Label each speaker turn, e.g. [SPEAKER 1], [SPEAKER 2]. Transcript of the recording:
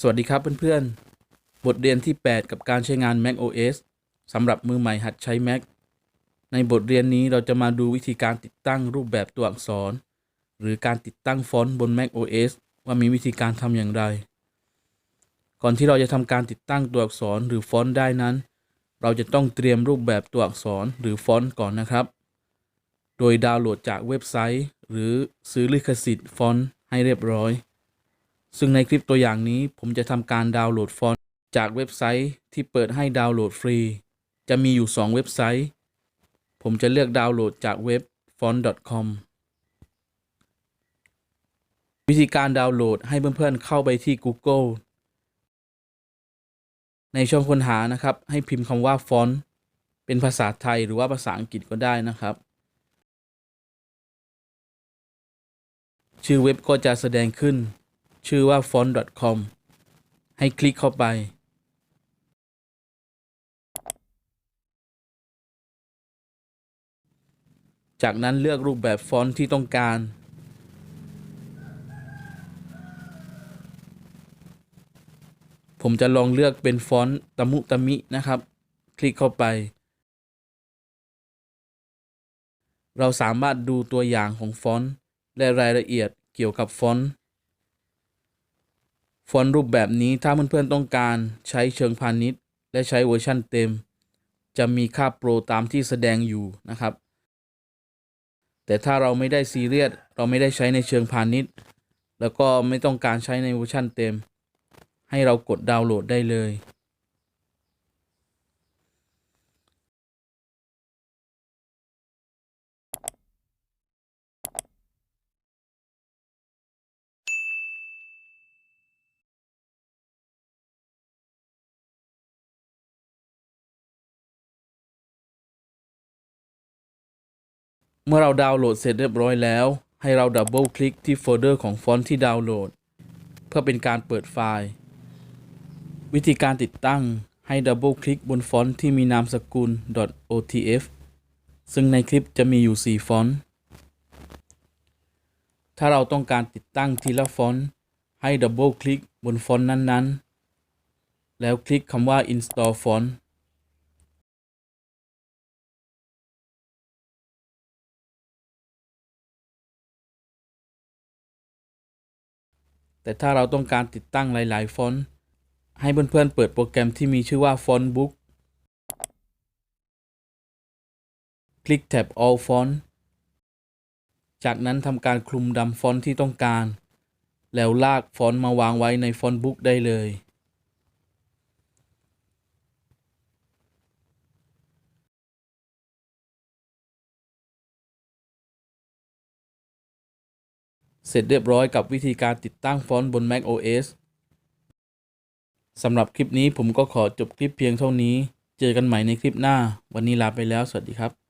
[SPEAKER 1] สวัสดีครับเพื่อนๆ บทเรียนที่ 8 กับการใช้งาน Mac OS สำหรับมือใหม่หัดใช้ Mac ในบทเรียนนี้เราจะมาดูวิธีการติดตั้งรูปแบบตัวอักษร หรือการติดตั้งฟอนต์บน Mac OS ว่ามีวิธีการทำอย่างไร ก่อนที่เราจะทำการติดตั้งตัวอักษรหรือฟอนต์ได้นั้น เราจะต้องเตรียมรูปแบบตัวอักษรหรือฟอนต์ก่อนนะครับ โดยดาวน์โหลดจากเว็บไซต์ หรือซื้อลิขสิทธิ์ฟอนต์ให้เรียบร้อย ซึ่งในคลิปตัวอย่างนี้ผมจะทำการดาวน์โหลดฟอนต์จากเว็บไซต์ที่เปิดให้ดาวน์โหลดฟรี จะมีอยู่ 2 เว็บไซต์ ผมจะเลือกดาวน์โหลดจากเว็บ font.com วิธีการดาวน์โหลดให้เพื่อนๆเข้าไปที่ Google ในช่องค้นหานะครับ ให้พิมพ์คำว่าฟอนต์เป็นภาษาไทยหรือว่าภาษาอังกฤษก็ได้นะครับ ชื่อเว็บก็จะแสดงขึ้น ชื่อว่า font.com ให้คลิกเข้าไป จากนั้นเลือกรูปแบบฟอนต์ที่ต้องการ ผมจะลองเลือกเป็นฟอนต์ตะมุตะมินะครับ คลิกเข้าไป เราสามารถดูตัวอย่างของฟอนต์และรายละเอียดเกี่ยวกับฟอนต์ ฟอนต์รูปแบบนี้ถ้าเพื่อนๆต้องการใช้เชิงพาณิชย์ และใช้เวอร์ชันเต็ม จะมีค่าโปรตามที่แสดงอยู่นะครับ แต่ถ้าเราไม่ได้ซีเรียสเราไม่ได้ใช้ในเชิงพาณิชย์ แล้วก็ไม่ต้องการใช้ในเวอร์ชันเต็ม ให้เรากดดาวน์โหลดได้เลย เมื่อเราดาวน์โหลดเสร็จเรียบร้อยแล้ว ให้เราดับเบิลคลิกที่โฟลเดอร์ของฟอนต์ที่ดาวน์โหลด เพื่อเป็นการเปิดไฟล์ วิธีการติดตั้งให้ดับเบิลคลิกบนฟอนต์ที่มีนามสกุล .otf ซึ่งในคลิปจะมีอยู่ 4 ฟอนต์ ถ้าเราต้องการติดตั้งทีละฟอนต์ ให้ดับเบิลคลิกบนฟอนต์นั้นๆ แล้วคลิกคำว่า install font แต่ถ้าเราต้องการติดตั้งหลาย ๆ ฟอนต์ ให้เพื่อน ๆ เปิดโปรแกรมที่มีชื่อว่า Font Book คลิกแท็บ All Font จากนั้นทำการคลุมดำฟอนต์ที่ต้องการ แล้วลากฟอนต์มาวางไว้ใน Font Book ได้เลย เสร็จเรียบร้อยกับวิธีการติดตั้งฟอนต์บน Mac OS สำหรับคลิปนี้ผมก็ขอจบคลิปเพียงเท่านี้ เจอกันใหม่ในคลิปหน้า วันนี้ลาไปแล้ว สวัสดีครับ